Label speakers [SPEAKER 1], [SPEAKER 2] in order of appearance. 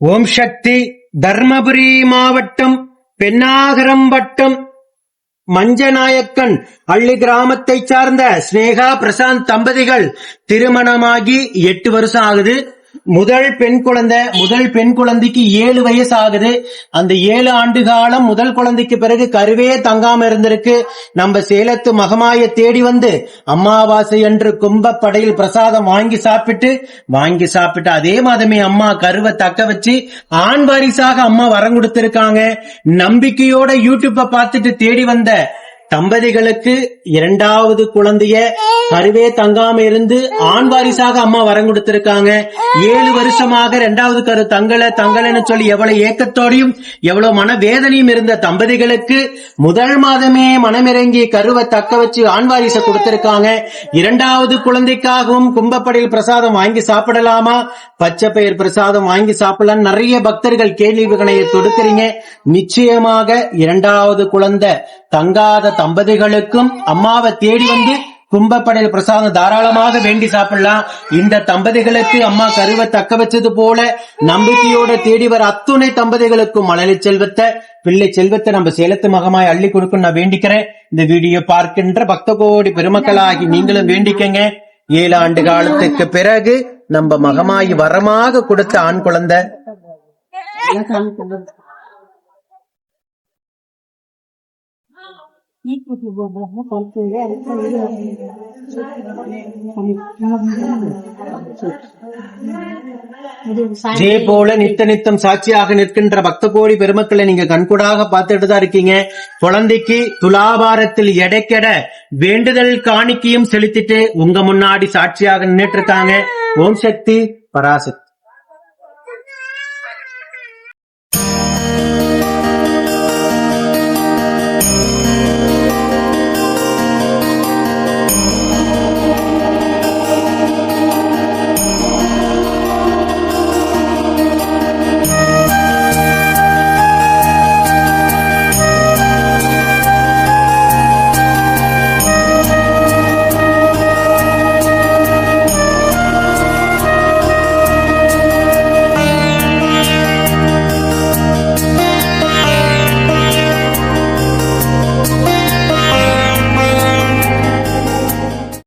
[SPEAKER 1] ஓம் சக்தி தர்மபுரி மாவட்டம் பெண்ணாகரம் வட்டம் மஞ்சநாயக்கன் அள்ளி கிராமத்தைச் சார்ந்த ஸ்னேகா பிரசாந்த் தம்பதிகள் திருமணமாகி எட்டு வருஷம் ஆகுது. முதல் பெண் குழந்தை முதல் பெண் குழந்தைக்கு ஏழு வயசு ஆகுது அந்த ஏழு ஆண்டு காலம் முதல் குழந்தைக்கு பிறகு கருவே தங்காம இருந்திருக்கு. நம்ம சேலத்து மகமாய தேடி வந்து அமாவாசை என்று கும்பப்படையில் பிரசாதம் வாங்கி சாப்பிட்டு வாங்கி சாப்பிட்டு அதே மாதமே அம்மா கருவை தக்க வச்சு ஆண் வாரிசாக அம்மா வரம் கொடுத்திருக்காங்க. நம்பிக்கையோட யூடியூப்பை பார்த்துட்டு தேடி வந்த தம்பதிகளுக்கு இரண்டாவது குழந்தைய கருவே தங்காம இருந்து ஆண் வாரிசாக அம்மா வரம் கொடுத்திருக்காங்க. ஏழு வருஷமாக இரண்டாவது கரு தங்கல தங்கலன்னு சொல்லி எவ்வளவு ஏக்கத்தோடையும் எவ்வளவு மன வேதனையும் இருந்த தம்பதிகளுக்கு முதல் மாதமே மனமிறங்கி கருவை தக்க வச்சு ஆண் வாரிசை கொடுத்திருக்காங்க. இரண்டாவது குழந்தைக்காகவும் கும்பப்படையில் பிரசாதம் வாங்கி சாப்பிடலாமா? பச்சை பயிர் பிரசாதம் வாங்கி சாப்பிடலாம் நிறைய பக்தர்கள் கேள்விகளை தொடுக்கிறீங்க. நிச்சயமாக இரண்டாவது குழந்தை தங்காத தம்பதிகளுக்கும் அம்மாவை தேடி வந்து கும்பப்படையில் பிரசாதம் தாராளமாக வேண்டி சாப்பிடலாம். இந்த தம்பதிகளுக்கு அம்மா கருவை தக்க வச்சது போல நம்பிக்கையோட தேடி வர அத்துணை தம்பதிகளுக்கும் மழலை செல்வத்தை பிள்ளை செல்வத்தை நம்ம சேலத்து மகமாய் அள்ளி கொடுக்கும் நான் வேண்டிக்கிறேன். இந்த வீடியோ பார்க்கின்ற பக்த கோடி பெருமக்களாகி நீங்களும் வேண்டிக்கங்க. ஏழு ஆண்டு காலத்துக்கு பிறகு நம்ம மகமாய் வரமாக கொடுத்த ஆண் குழந்தை. இதே போல நித்த நித்தம் சாட்சியாக நிற்கின்ற பக்த கோடி பெருமக்களை நீங்க கண்கூடாக பார்த்துட்டு தான் இருக்கீங்க. குழந்தைக்கு துலாபாரத்தில் எடைக்கெட வேண்டுதல் காணிக்கையும் செலுத்திட்டு உங்க முன்னாடி சாட்சியாக நின்னுட்டு இருக்காங்க. ஓம் சக்தி பராசக்தி.